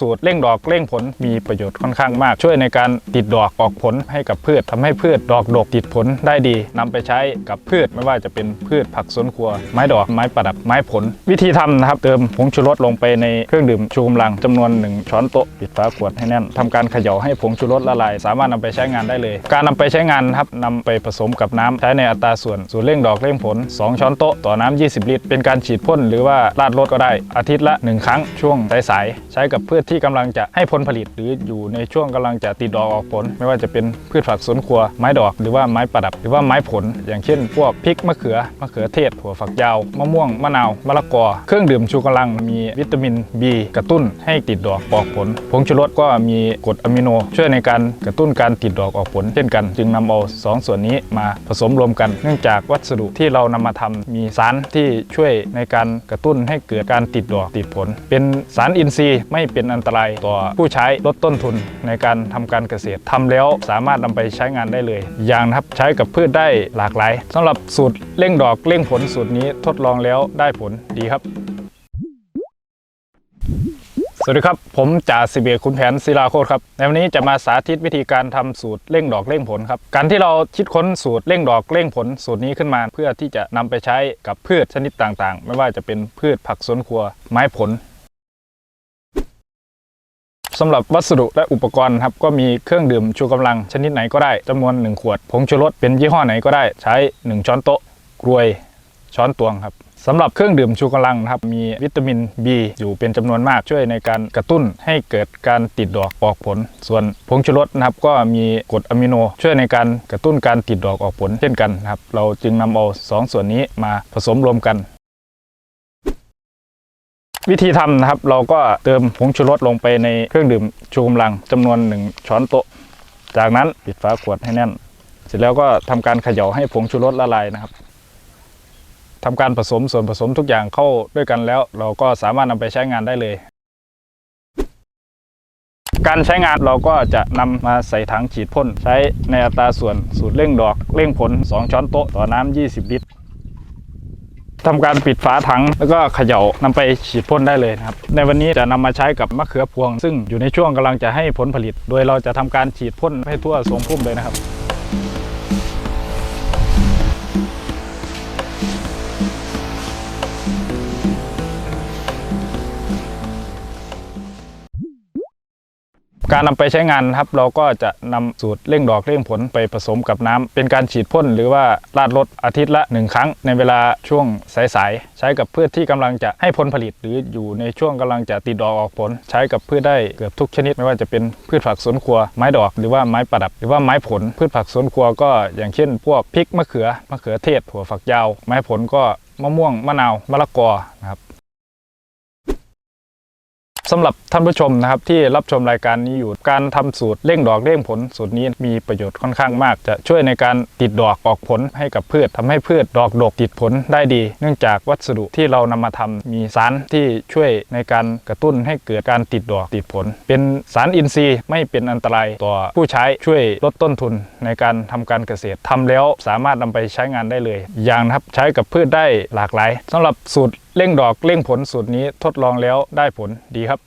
สูตรเร่งดอกเร่งผลมีประโยชน์ค่อนข้างมาก ช่วยในการติดดอกออกผลให้กับพืชทำให้พืชดอกดกติดผลได้ดีนำไปใช้กับพืชไม่ว่าจะเป็นพืชผักสวนครัว ไม้ดอกไม้ประดับไม้ผล วิธีทำนะครับเติมผงชูรสลงไปในเครื่องดื่มชูกำลังจำนวน 1 ช้อนโต๊ะปิดฝาขวดให้แน่นทำการเขย่าให้ผงชูรสละลาย สามารถนำไปใช้งานได้เลย การนำไปใช้งานครับนำไปผสมกับน้ำใช้ในอัตราส่วนสูตรเร่งดอกเร่งผล 2 ช้อนโต๊ะต่อน้ำ20 ลิตร เป็นการฉีดพ่นหรือว่าราดรดก็ได้อาทิตย์ละ 1 ครั้งช่วงสายๆใช้กับพืชที่กำลังจะให้ผลผลิต หรืออยู่ในช่วงกำลังจะติดดอกออกผล ไม่ว่าจะเป็นพืชผักสวนครัวไม้ดอกหรือว่าไม้ประดับ หรือว่าไม้ผล อย่างเช่น พวกพริกมะเขือมะเขือเทศถั่วฝักยาวมะม่วงมะนาวมะละกอ เครื่องดื่มชูกำลังมีวิตามิน B กระตุ้นให้ติดดอกออกผลผงชูรสก็มีกรดอะมิโน ช่วยในการกระตุ้นการติดดอกออกผล เช่นกัน จึงนำเอาสองส่วนนี้มาผสมรวมกัน เนื่องจากวัสดุที่เรานำมาทำมีสารที่ช่วยในการกระตุ้นให้เกิดการติดดอกติดผล เป็นสารอินทรีย์ไม่เป็นอันันตรายต่อผู้ใช้ลดต้นทุนในการทำการเกษตรทำแล้วสามารถนำไปใช้งานได้เลยอย่างนะครับใช้กับพืชได้หลากหลายสำหรับสูตรเร่งดอกเร่งผลสูตรนี้ทดลองแล้วได้ผลดีครับสวัสดีครับ ผมจ่าสิบเอกคุณแผนศิลาโคตรครับในวันนี้จะมาสาธิตวิธีการทำสูตรเร่งดอกเร่งผลครับการที่เราคิดค้นสูตรเร่งดอกเร่งผลสูตรนี้ขึ้นมา เพื่อที่จะนำไปใช้กับพืชชนิดต่างๆ ไม่ว่าจะเป็นพืชผักสวนครัวไม้ผล สำหรับวัสดุและอุปกรณ์ครับก็มีเครื่องดื่มชูกำลังชนิดไหนก็ได้จำนวน 1 ขวด ผงชูรสเป็นยี่ห้อไหนก็ได้ใช้ 1 ช้อนโต๊ะกรวยช้อนตวงครับสำหรับเครื่องดื่มชูกำลังนะครับมีวิตามิน B อยู่เป็นจำนวนมากช่วยในการกระตุ้นให้เกิดการติดดอกออกผล ส่วนผงชูรสนะครับก็มีกรดอะมิโน ช่วยในการกระตุ้นการติดดอกออกผลเช่นกันนะครับเราจึงนำเอาสองส่วนนี้มาผสมรวมกัน วิธีทำนะครับเราก็เติมผงชูรสลงไปในเครื่องดื่มชูกำลังจำนวน 1 ช้อนโต๊ะ จากนั้นปิดฝาขวดให้แน่น เสร็จแล้วก็ทำการเขย่าให้ผงชูรสละลายนะครับทำการผสมส่วนผสมทุกอย่างเข้าด้วยกันแล้ว เราก็สามารถนำไปใช้งานได้เลย การใช้งานเราก็จะนำมาใส่ถังฉีดพ่นใช้ในอัตราส่วนสูตรเร่งดอกเร่งผล 2 ช้อนโต๊ะต่อน้ำ20 ลิตร ทำการปิดฝาถังแล้วก็เขย่านำไปฉีดพ่นได้เลยนะครับ ในวันนี้จะนำมาใช้กับมะเขือพวง ซึ่งอยู่ในช่วงกำลังจะให้ผลผลิต โดยเราจะทำการฉีดพ่นให้ทั่วทรงพุ่มเลยนะครับ การนำไปใช้งานครับเราก็จะนำสูตรเร่งดอกเร่งผลไปผสมกับน้ำเป็นการฉีดพ่นหรือว่าราดรดอาทิตย์ละ 1 ครั้ง ในเวลาช่วงสายๆใช้กับพืชที่กำลังจะให้ผลผลิต หรืออยู่ในช่วงกำลังจะติดดอกออกผล ใช้กับพืชได้เกือบทุกชนิด ไม่ว่าจะเป็นพืชผักสวนครัวไม้ดอกหรือว่าไม้ประดับ หรือว่าไม้ผลพืชผักสวนครัวก็อย่างเช่น พวกพริกมะเขือมะเขือเทศถั่วฝักยาว ไม้ผลก็มะม่วงมะนาวมะละกอนะครับ สำหรับท่านผู้ชมนะครับที่รับชมรายการนี้อยู่การทำสูตรเร่งดอกเร่งผล สูตรนี้มีประโยชน์ค่อนข้างมาก จะช่วยในการติดดอกออกผลให้กับพืชทำให้พืชดอกดกติดผลได้ดี เนื่องจากวัสดุที่เรานำมาทำมีสารที่ช่วยในการกระตุ้นให้เกิดการติดดอกติดผล เป็นสารอินทรีย์ไม่เป็นอันตรายต่อผู้ใช้ช่วยลดต้นทุนในการทำการเกษตรทำแล้วสามารถนำไปใช้งานได้เลย อย่างนะครับใช้กับพืชได้หลากหลายสำหรับสูตร เร่งดอกเร่งผลสูตรนี้ทดลองแล้วได้ผลดีครับ